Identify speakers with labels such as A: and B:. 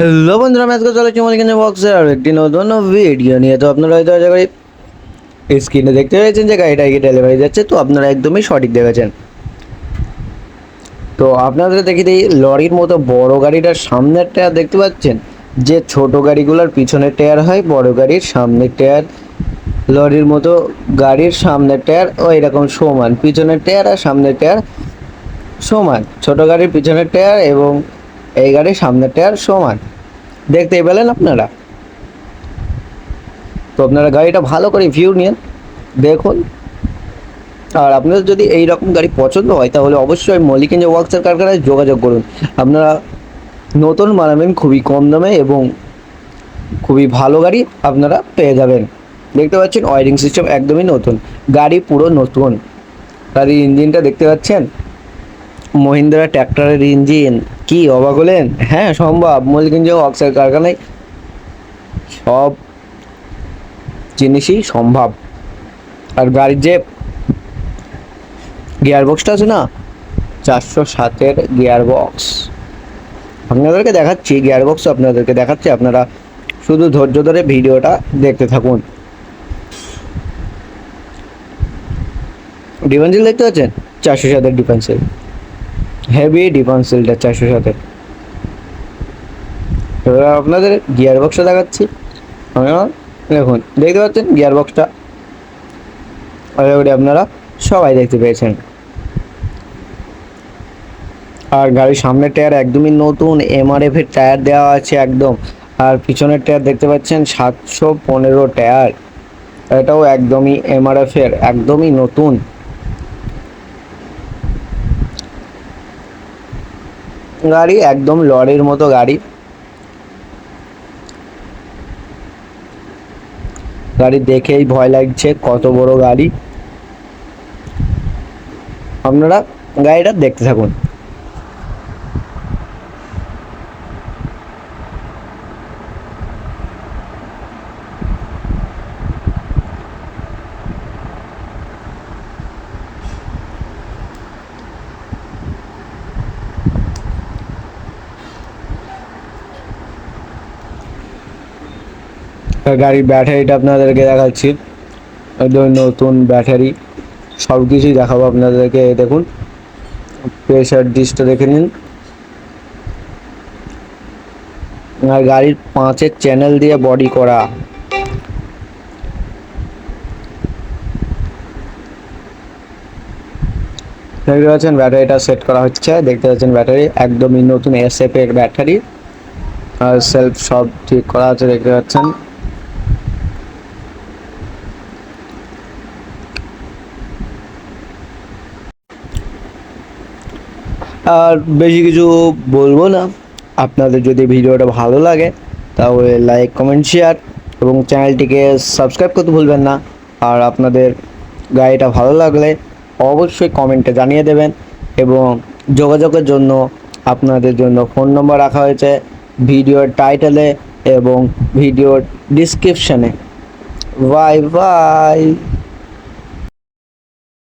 A: Hello বন্ধুরা, আমি আজকে চলেছি আমাদের কিন্তু বক্সের আর একটি নতুন ভিডিও নিয়ে। তো আপনারা হয়তো আশা করি স্ক্রিনে দেখতে পেয়েছেন যে গাড়িটা এগিয়ে ডেলিভারি যাচ্ছে, তো আপনারা একদমই সঠিক দেখেছেন। তো আপনাদের দেখি দিই, লরির মতো বড় গাড়িটার সামনের টায়ার দেখতে পাচ্ছেন? যে ছোট গাড়িগুলোর পিছনের টায়ার হয়, বড় গাড়ির সামনের টায়ার। লরির মতো গাড়ির সামনের টায়ার, ও এরকম সমান। পিছনের টায়ার আর সামনের টায়ার সমান। ছোট গাড়ির পিছনের টায়ার এবং এই গাড়ির সামনের টায়ার সমান। দেখতে পেলেন আপনারা। তো আপনারা গাড়িটা ভালো করে ভিউ নিন, দেখুন। আর আপনাদের যদি এই রকম গাড়ি পছন্দ হয়, তাহলে অবশ্যই মলিকিঞ্জ ওয়ার্কসের কারখানায় যোগাযোগ করুন। আপনারা নতুন বানাবেন খুবই কম দামে এবং খুবই ভালো গাড়ি আপনারা পেয়ে যাবেন। দেখতে পাচ্ছেন ওয়ারিং সিস্টেম একদমই নতুন। গাড়ি পুরো নতুন। গাড়ির ইঞ্জিনটা দেখতে পাচ্ছেন? মহিন্দ্রা ট্র্যাক্টরের ইঞ্জিন। কি, অবাক হলেন? হ্যাঁ সম্ভব। মলিগঞ্জ অক্সাইড কারখানায়। সব জিনিসই সম্ভব। আর গাড়ির যে গিয়ার বক্সটা আছে না, চারশো সাতের গিয়ার বক্স আপনাদেরকে দেখাচ্ছি গিয়ার বক্স আপনাদেরকে দেখাচ্ছি। আপনারা শুধু ধৈর্য ধরে ভিডিওটা দেখতে থাকুন। ডিফেন্সিল দেখতে পাচ্ছেন? চারশো সাতের ডিফেন্সিল। হেভি ডিফেন্স ডিফেন্সিলটা চারশো সাথে এবার আপনাদের গিয়ার বক্সটা দেখাচ্ছি। দেখুন, দেখতে পাচ্ছেন গিয়ার বক্সটা অলরেডি আপনারা সবাই দেখতে পেয়েছেন। আর গাড়ির সামনের টায়ার একদমই নতুন এমআরএফ এর টায়ার দেওয়া আছে একদম। আর পিছনের টায়ার দেখতে পাচ্ছেন সাতশো পনেরো টায়ার এটাও একদমই এমআরএফ এর, একদমই নতুন। গাড়ি, একদম লরির মতো গাড়ি। গাড়ি দেখেই ভয় লাগছে, কত বড় গাড়ি। আপনারা গাড়িটা দেখতে থাকুন। গাড়ির ব্যাটারিটা আপনাদেরকে দেখাচ্ছি। নতুন ব্যাটারি। সব কিছুই দেখাবো আপনাদেরকে দেখুন। প্রেশার ডিসটা দেখে নিন। আর গাড়ির পাঁচের চ্যানেল দিয়ে বডি করা। দেখতে পাচ্ছেন, ব্যাটারিটা সেট করা হচ্ছে। দেখতে পাচ্ছেন, ব্যাটারি একদমই নতুন এসএফ এর ব্যাটারি। আর সেলফ সব ঠিক করা আছে, দেখতে পাচ্ছেন। আর বেশি কিছু বলব না। আপনাদের যদি ভিডিওটা ভালো লাগে, তাহলে লাইক কমেন্ট শেয়ার এবং চ্যানেলটিকে সাবস্ক্রাইব করতে ভুলবেন না। আর আপনাদের গাড়িটা ভালো লাগলে অবশ্যই কমেন্টে জানিয়ে দেবেন এবং যোগাযোগের জন্য আপনাদের জন্য ফোন নম্বর রাখা হয়েছে ভিডিওর টাইটেলে এবং ভিডিওর ডিসক্রিপশানে বাই বাই